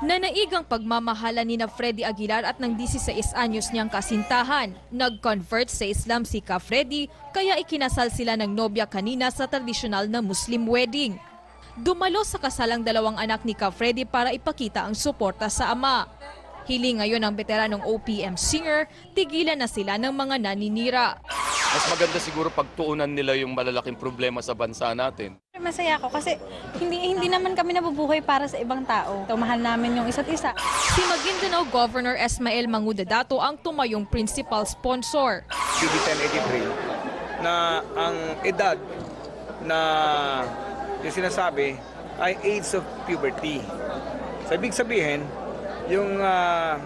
Nanaigang pagmamahala ni na Freddy Aguilar at ng 16 anyos niyang kasintahan. Nag-convert sa Islam si Ka Freddy kaya ikinasal sila ng nobya kanina sa tradisyonal na Muslim wedding. Dumalo sa kasalang dalawang anak ni Ka Freddy para ipakita ang suporta sa ama. Hiling ngayon ng veteranong OPM singer, tigilan na sila ng mga naninira. Mas maganda siguro pagtuunan nila yung malalaking problema sa bansa natin. Masaya ako kasi hindi hindi naman kami nabubuhay para sa ibang tao. So, mahal namin yung isa't isa. Si Maguindanao Governor Esmael Mangudadato ang tumayong principal sponsor. CB 1083 na ang edad na yung sinasabi ay age of puberty. So ibig sabihin, yung uh,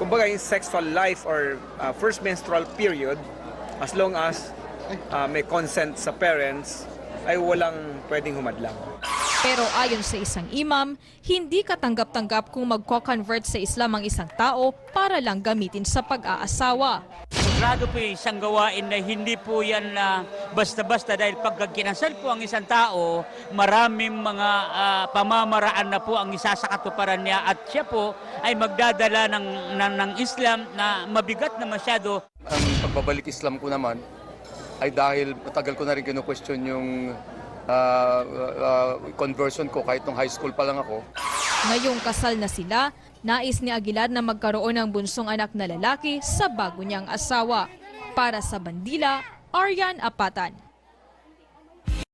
kumbaga yung sexual life or uh, first menstrual period as long as uh, may consent sa parents ay walang pwedeng humadlang. Pero ayon sa isang imam, hindi katanggap-tanggap kung magko-convert sa Islam ang isang tao para lang gamitin sa pag-aasawa. Sigurado po yung isang gawain na hindi po yan na basta-basta dahil pag kinasal po ang isang tao, maraming mga ah, pamamaraan na po ang isasakatuparan niya at siya po ay magdadala ng, ng, ng Islam na mabigat na masyado Ang pagbabalik Islam ko naman ay dahil matagal ko na rin kinu-question yung ah, ah, conversion ko kahit nung high school pa lang ako. Ngayong kasal na sila, nais ni Aguilar na magkaroon ng bunsong anak na lalaki sa bago niyang asawa. Para sa Bandila, Aryan Apatan.